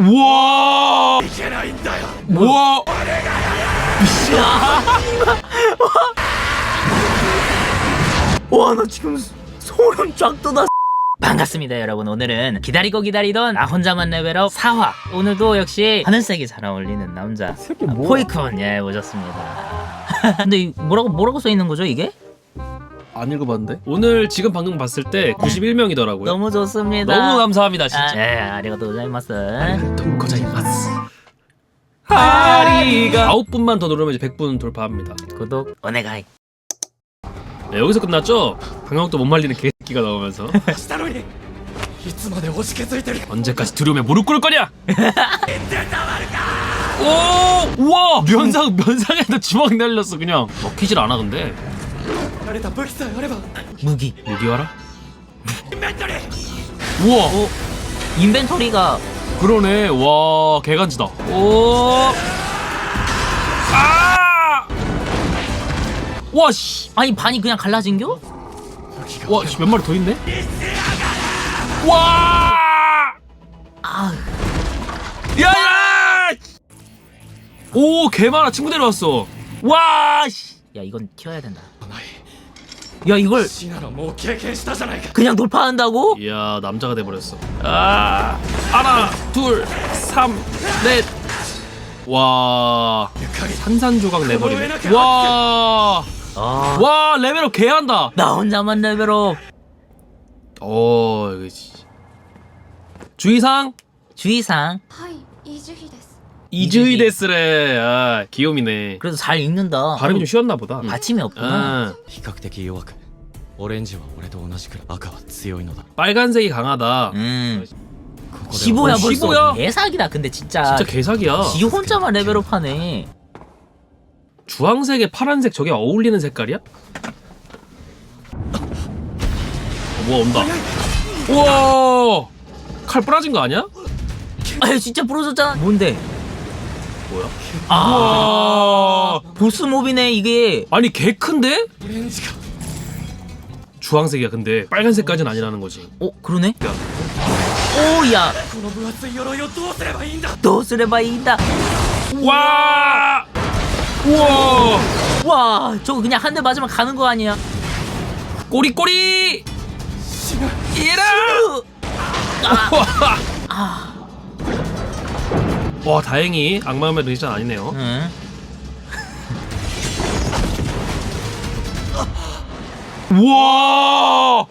우와! 우와! 와 나 지금 소름 쫙 돋았어 반갑습니다 여러분 오늘은 기다리고 기다리던 나 혼자만 레벨업 4화 오늘도 역시 하늘색이 잘 어울리는 남자 새끼 뭐야? 포이콘 예 모셨습니다 근데 이 뭐라고 뭐라고 써 있는 거죠 이게? 안 읽어봤는데 오늘 지금 방금 봤을 때 91명이더라고요 너무 좋습니다 너무 감사합니다 진짜 아, 예 아리가또 고자이마스 고자이마스 하리가 아홉 분만 더 누르면 이제 100분 돌파합니다 구독 오네가이 네, 여기서 끝났죠? 방역도 못 말리는 개새끼가 나오면서 したのにいつまでおじけづいてる 언제까지 두려움에 무릎 꿇을 거냐? 오! 우와! 면상, 면상에도 주먹 날렸어 그냥 먹히질 않아 근데 慣れた武器さえあれば 무기 무기와라? インベントリー 우와! 어? 인벤토리가 그러네 와 개간지다 오! 아! 와 씨! 아니 반이 그냥 갈라진겨? 武器が 와, 씨, 몇 마리 더 있네? 와! 아 야, 야! 오, 개 많아. 친구 데려왔어. 와, 씨. 야 이건 튀어야 된다 ない 야 이걸 死なのもう経験したじゃないか 그냥 돌파한다고? 이야, 남자가 돼버렸어. 아, 하나, 둘, 삼, 넷. 와, ゆかり 산산조각 내버리네. 와, 아, 와, 레벨업 개한다. 나 혼자만 레벨업 어, 이거 씨. 주의사항 주의사항 はい、イージュヒです。 이즈이 데스래. 아, 귀요미네. 그래도 잘 읽는다 발음이 좀 쉬웠나 보다. 받침이 없구나 아, 比較的弱くオレンジは俺と同じくらい赤は強いのだ 빨간색이 강하다. 음 ここで 15야 어, 벌써 15야? 개사기다 근데 진짜 진짜 개사기야. 지 혼자만 레벨업하네 주황색에 파란색 저게 어울리는 색깔이야? 어, 뭐가 온다. 우와! 칼 부러진 거 아니야? 아 진짜 부러졌잖아 뭔데? 뭐야? 아 우와! 보스 몹이네 이게 아니 개 큰데? オレンジが 주황색이야 근데 빨간색까지는 아니라는 거지. 어 그러네? 야. 오야 この分厚い鎧をどうすればいいんだ 너 쓰레바이다 와! 우와! 와 저거 그냥 한 대 맞으면 가는 거 아니야 꼬리꼬리! 死ぬ 이라! 아 와 다행히 악마의 루이전 아니네요. 응. 우와!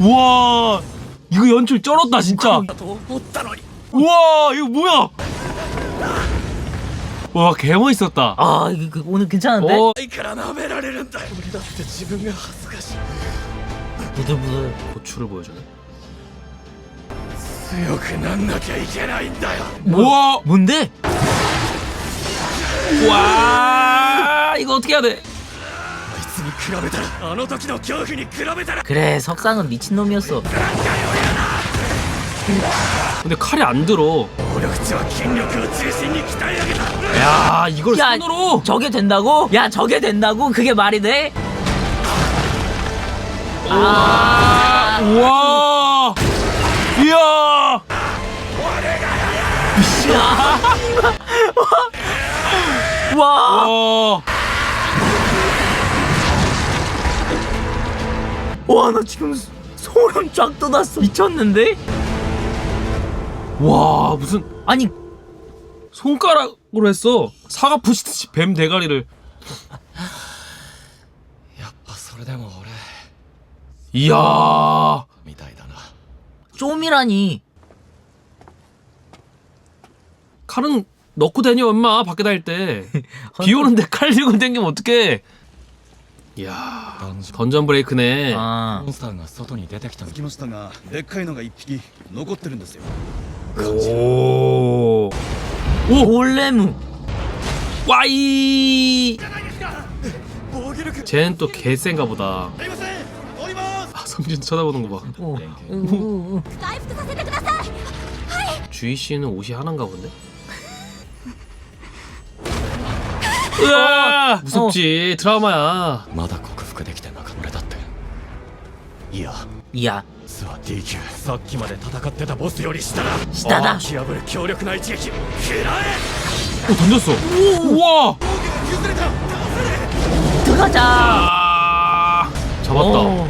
우와! 이거 연출 쩔었다 진짜. だと思ったのに 우와 이거 뭐야? 와 개멋있었다. 아 이거 그, 오늘 괜찮은데? 어, いから舐められるんだよ俺だって自分が恥ずかしい 부들부들 고추를 보여주네. 強くなんなきゃいけないんだよ 우와! 뭔데? 와 이거 어떻게 해야 돼? あいつに比べたらあの時の恐怖に比べたら 그래 석상은 미친놈이었어 근데 칼이 안 들어. 能力値は筋力を中心に鍛え上げた 야 이걸 야, 손으로. 저게 된다고? 야 저게 된다고? 그게 말이 돼? 아 우와. 이야. 와, 와. 와, 나 지금 소름 쫙 돋았어. 미쳤는데? 와 무슨 아니, 손가락으로 했어. 사과 부시듯이 뱀 대가리를. やっぱそれでも俺 이야. みたいだな 좀이라니. 칼은 넣고 다녀 엄마 밖에 다닐 때. 비 오는데 칼 들고 다니면 어떡해. 이야. ダンジョン 던전 브레이크네. 아, モンスターが外に出てきたの着きましたがでっかいのが一匹残ってるんですよ 오. 올레무. 와이. 防御力 쟤는 또 개센가 보다. すいません降ります 아, 성준 쳐다보는 거 봐. 오, 우, 우, 우. 回復させてください。 주희 씨는 옷이 하나인가 본데? 으아! 무섭지. 트라우마야. まだ克服できてなか俺だっていや 이야. スは D 級さっきまで戦ってたボスより下だ下だ打ち破る強力な一撃食らえ 오 던졌어. 우와. 들어가자. 아 잡았다. 오.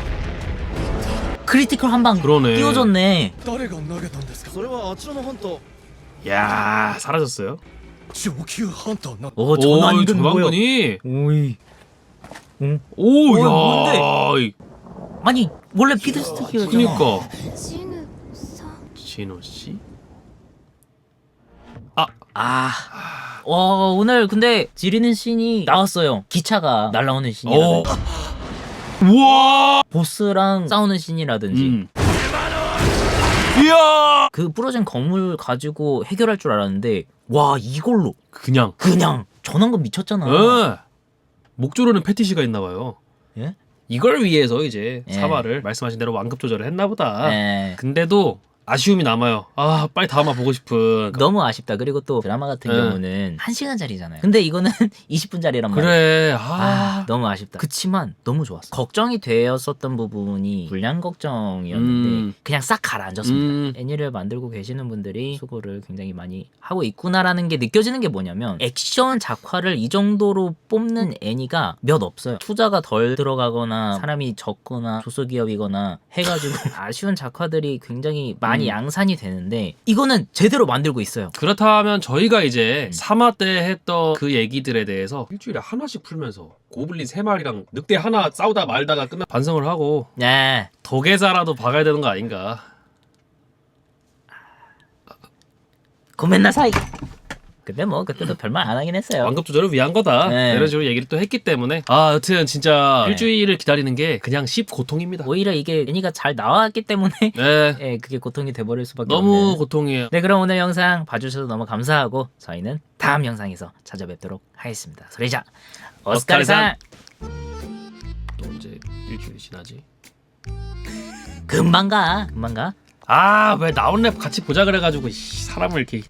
크리티컬 한 방 그러네. 띄워줬네. 誰が投げたんですかそれはあちらのハンター 야 사라졌어요. 上級ハンターな 오 오 전완근 뭐야? 전완근이. 오이. 응? 오 어, 야. 이- 아니 원래 피드스틱이었잖아. 그니까 ジヌさん 진호 씨. 아. 와 오늘 근데 지리는 씬이 나왔어요. 기차가 날라오는 씬이라든지 오. 우와. 보스랑 싸우는 씬이라든지 음. 이야. 그 부러진 건물 가지고 해결할 줄 알았는데 와 이걸로 그냥. 그냥 전원금 미쳤잖아. 어. 목조로는 패티시가 있나 봐요. 예? 이걸 위해서 이제 예. 사마를 말씀하신 대로 완급 조절을 했나 보다. 예. 근데도 아쉬움이 남아요. 아 빨리 다음화 보고 싶은. 너무 아쉽다. 그리고 또 드라마 같은 예. 경우는 1시간짜리잖아요. 근데 이거는 20분짜리란 말이야. 그래. 아, 아. 너무 아쉽다. 그치만 너무 좋았어. 걱정이 되었었던 부분이 불량 걱정이었는데 음. 그냥 싹 가라앉았습니다. 음. 애니를 만들고 계시는 분들이 수고를 굉장히 많이 하고 있구나라는 게 느껴지는 게 뭐냐면 액션 작화를 이 정도로 뽑는 애니가 몇 없어요. 투자가 덜 들어가거나 사람이 적거나 조소기업이거나 해가지고 아쉬운 작화들이 굉장히 많이 음. 양산이 되는데 이거는 제대로 만들고 있어요. 그렇다면 저희가 이제 음. 3화 때 했던 그 얘기들에 대해서 일주일에 하나씩 풀면서 고블린 3마리랑 늑대 하나 싸우다 말다가 끝나 반성을 하고 네. 도계자라도 박아야 되는 거 아닌가. 고멘 나 사이. 근데 뭐 그때도 별말 안 하긴 했어요. 완급 조절을 위한 거다. 네. 이런 식으로 얘기를 또 했기 때문에 아 여튼 진짜 네. 일주일을 기다리는 게 그냥 씹 고통입니다. 오히려 이게 애니가 잘 나왔기 때문에 네. 예, 그게 고통이 돼버릴 수밖에 너무 없는. 고통이에요. 네 그럼 오늘 영상 봐주셔서 너무 감사하고 저희는 다음 영상에서 찾아뵙도록 하겠습니다. 소리자 오스카르산 또 언제 일주일이 지나지? 금방 가 금방 가. 아 왜 나온 랩 같이 보자 그래가지고 이 사람을 이렇게